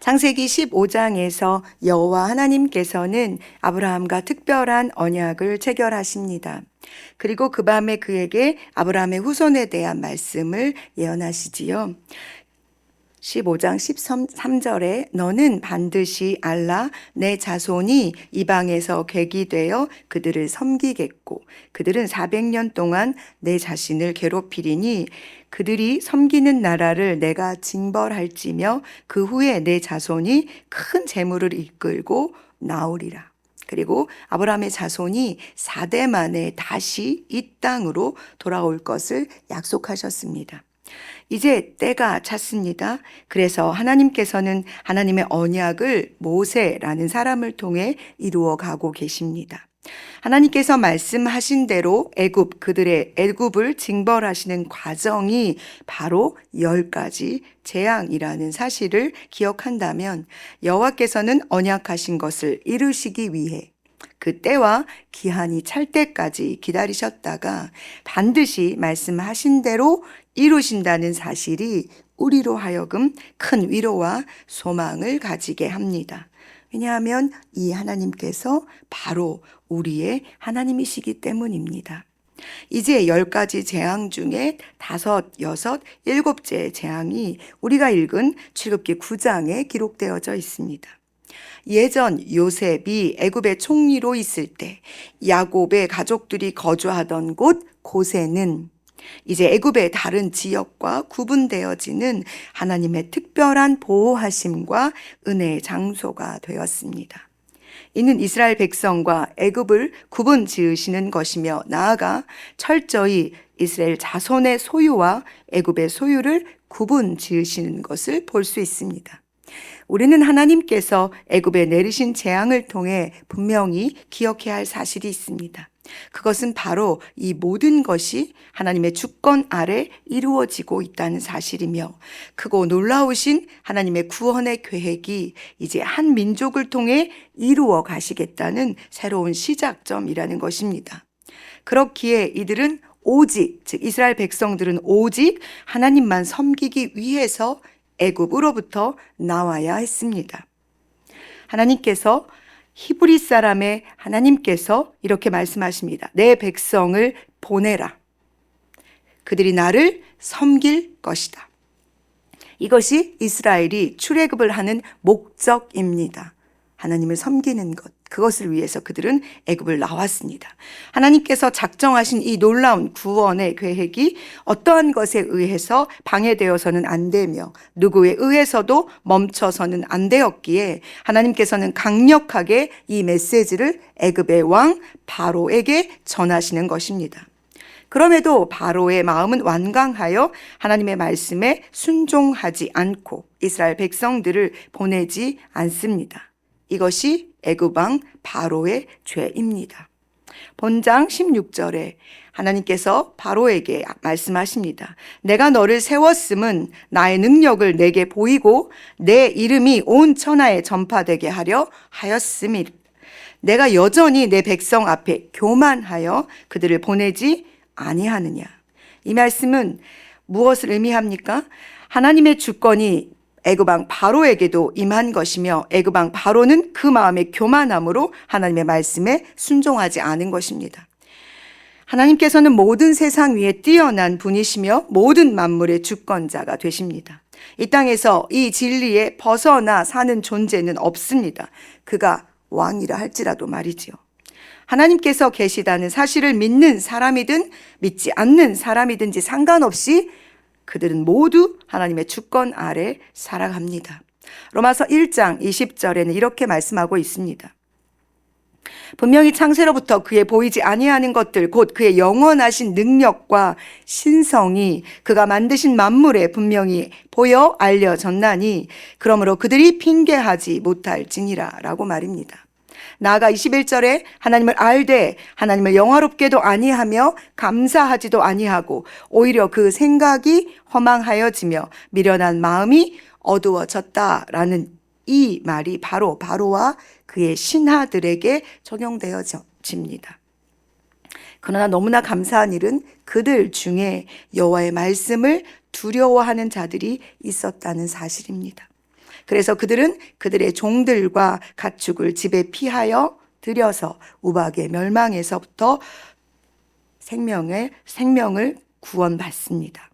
창세기 15장에서 여호와 하나님께서는 아브라함과 특별한 언약을 체결하십니다. 그리고 그 밤에 그에게 아브라함의 후손에 대한 말씀을 예언하시지요. 15장 13절에 너는 반드시 알라 내 자손이 이방에서 객이 되어 그들을 섬기겠고 그들은 400년 동안 내 자신을 괴롭히리니 그들이 섬기는 나라를 내가 징벌할지며 그 후에 내 자손이 큰 재물을 이끌고 나오리라. 그리고 아브라함의 자손이 4대 만에 다시 이 땅으로 돌아올 것을 약속하셨습니다. 이제 때가 찼습니다. 그래서 하나님께서는 하나님의 언약을 모세라는 사람을 통해 이루어 가고 계십니다. 하나님께서 말씀하신 대로 애굽 그들의 애굽을 징벌하시는 과정이 바로 열 가지 재앙이라는 사실을 기억한다면 여호와께서는 언약하신 것을 이루시기 위해 그 때와 기한이 찰 때까지 기다리셨다가 반드시 말씀하신 대로 이루신다는 사실이 우리로 하여금 큰 위로와 소망을 가지게 합니다. 왜냐하면 이 하나님께서 바로 우리의 하나님이시기 때문입니다. 이제 열 가지 재앙 중에 다섯, 여섯, 일곱째 재앙이 우리가 읽은 출굽기 9장에 기록되어져 있습니다. 예전 요셉이 애굽의 총리로 있을 때 야곱의 가족들이 거주하던 곳 고세는 이제 애굽의 다른 지역과 구분되어지는 하나님의 특별한 보호하심과 은혜의 장소가 되었습니다. 이는 이스라엘 백성과 애굽을 구분 지으시는 것이며 나아가 철저히 이스라엘 자손의 소유와 애굽의 소유를 구분 지으시는 것을 볼 수 있습니다. 우리는 하나님께서 애굽에 내리신 재앙을 통해 분명히 기억해야 할 사실이 있습니다. 그것은 바로 이 모든 것이 하나님의 주권 아래 이루어지고 있다는 사실이며 크고 놀라우신 하나님의 구원의 계획이 이제 한 민족을 통해 이루어 가시겠다는 새로운 시작점이라는 것입니다. 그렇기에 이들은 오직 즉 이스라엘 백성들은 오직 하나님만 섬기기 위해서 애굽으로부터 나와야 했습니다. 하나님께서 히브리 사람의 하나님께서 이렇게 말씀하십니다. 내 백성을 보내라. 그들이 나를 섬길 것이다. 이것이 이스라엘이 출애굽을 하는 목적입니다. 하나님을 섬기는 것. 그것을 위해서 그들은 애굽을 나왔습니다. 하나님께서 작정하신 이 놀라운 구원의 계획이 어떠한 것에 의해서 방해되어서는 안 되며 누구에 의해서도 멈춰서는 안 되었기에 하나님께서는 강력하게 이 메시지를 애굽의 왕 바로에게 전하시는 것입니다. 그럼에도 바로의 마음은 완강하여 하나님의 말씀에 순종하지 않고 이스라엘 백성들을 보내지 않습니다. 이것이 애굽왕 바로의 죄입니다. 본장 16절에 하나님께서 바로에게 말씀하십니다. 내가 너를 세웠음은 나의 능력을 내게 보이고 내 이름이 온 천하에 전파되게 하려 하였음이 내가 여전히 내 백성 앞에 교만하여 그들을 보내지 아니하느냐. 이 말씀은 무엇을 의미합니까? 하나님의 주권이 애굽왕 바로에게도 임한 것이며 애굽왕 바로는 그 마음의 교만함으로 하나님의 말씀에 순종하지 않은 것입니다. 하나님께서는 모든 세상 위에 뛰어난 분이시며 모든 만물의 주권자가 되십니다. 이 땅에서 이 진리에 벗어나 사는 존재는 없습니다. 그가 왕이라 할지라도 말이지요. 하나님께서 계시다는 사실을 믿는 사람이든 믿지 않는 사람이든지 상관없이 그들은 모두 하나님의 주권 아래 살아갑니다. 로마서 1장 20절에는 이렇게 말씀하고 있습니다. 분명히 창세로부터 그의 보이지 아니하는 것들 곧 그의 영원하신 능력과 신성이 그가 만드신 만물에 분명히 보여 알려졌나니 그러므로 그들이 핑계하지 못할지니라라고 말입니다. 나아가 21절에 하나님을 알되 하나님을 영화롭게도 아니하며 감사하지도 아니하고 오히려 그 생각이 허망하여지며 미련한 마음이 어두워졌다라는 이 말이 바로 바로와 그의 신하들에게 적용되어집니다. 그러나 너무나 감사한 일은 그들 중에 여호와의 말씀을 두려워하는 자들이 있었다는 사실입니다. 그래서 그들은 그들의 종들과 가축을 집에 피하여 들여서 우박의 멸망에서부터 생명을 생명을 구원받습니다.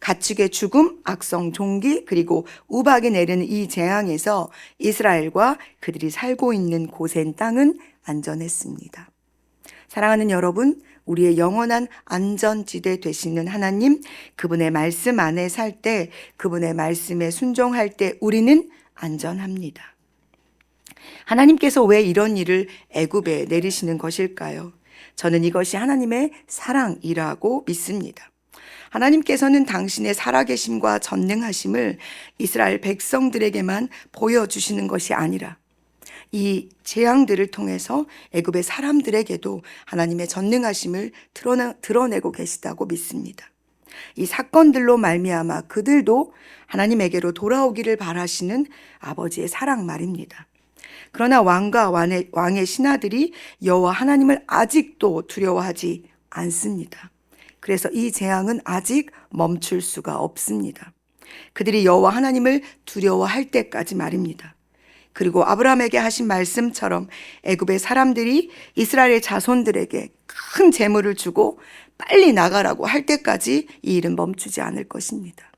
가축의 죽음, 악성 종기, 그리고 우박이 내리는 이 재앙에서 이스라엘과 그들이 살고 있는 고센 땅은 안전했습니다. 사랑하는 여러분, 우리의 영원한 안전지대 되시는 하나님, 그분의 말씀 안에 살 때, 그분의 말씀에 순종할 때 우리는 안전합니다. 하나님께서 왜 이런 일을 애굽에 내리시는 것일까요? 저는 이것이 하나님의 사랑이라고 믿습니다. 하나님께서는 당신의 살아계심과 전능하심을 이스라엘 백성들에게만 보여주시는 것이 아니라 이 재앙들을 통해서 애굽의 사람들에게도 하나님의 전능하심을 드러내, 드러내 고 계시다고 믿습니다. 이 사건들로 말미암아 그들도 하나님에게로 돌아오기를 바라시는 아버지의 사랑 말입니다. 그러나 왕과 왕의, 왕의 신하들이 여호와 하나님을 아직도 두려워하지 않습니다. 그래서 이 재앙은 아직 멈출 수가 없습니다. 그들이 여호와 하나님을 두려워할 때까지 말입니다. 그리고 아브라함에게 하신 말씀처럼 애굽의 사람들이 이스라엘 자손들에게 큰 재물을 주고 빨리 나가라고 할 때까지 이 일은 멈추지 않을 것입니다.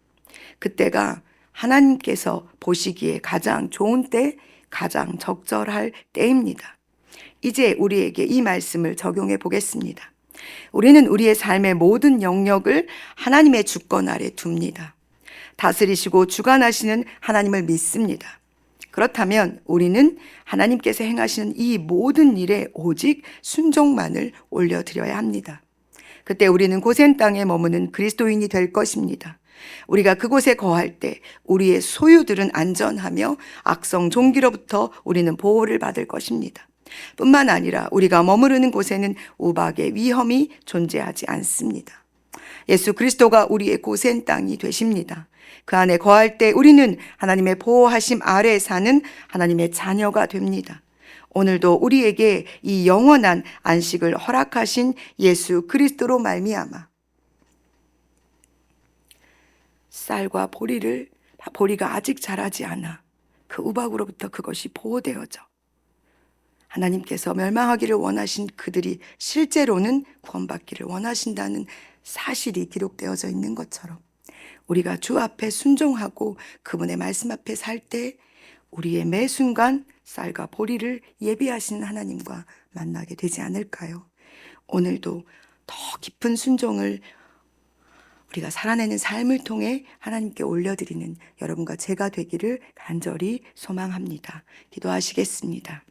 그때가 하나님께서 보시기에 가장 좋은 때, 가장 적절할 때입니다. 이제 우리에게 이 말씀을 적용해 보겠습니다. 우리는 우리의 삶의 모든 영역을 하나님의 주권 아래 둡니다. 다스리시고 주관하시는 하나님을 믿습니다. 그렇다면 우리는 하나님께서 행하시는 이 모든 일에 오직 순종만을 올려드려야 합니다. 그때 우리는 고센 땅에 머무는 그리스도인이 될 것입니다. 우리가 그곳에 거할 때 우리의 소유들은 안전하며 악성 종기로부터 우리는 보호를 받을 것입니다. 뿐만 아니라 우리가 머무르는 곳에는 우박의 위험이 존재하지 않습니다. 예수 그리스도가 우리의 고센 땅이 되십니다. 그 안에 거할 때 우리는 하나님의 보호하심 아래 사는 하나님의 자녀가 됩니다. 오늘도 우리에게 이 영원한 안식을 허락하신 예수 그리스도로 말미암아 쌀과 보리를 보리가 아직 자라지 않아 그 우박으로부터 그것이 보호되어져 하나님께서 멸망하기를 원하신 그들이 실제로는 구원받기를 원하신다는 사실이 기록되어져 있는 것처럼 우리가 주 앞에 순종하고 그분의 말씀 앞에 살 때 우리의 매 순간 쌀과 보리를 예비하시는 하나님과 만나게 되지 않을까요? 오늘도 더 깊은 순종을 우리가 살아내는 삶을 통해 하나님께 올려드리는 여러분과 제가 되기를 간절히 소망합니다. 기도하시겠습니다.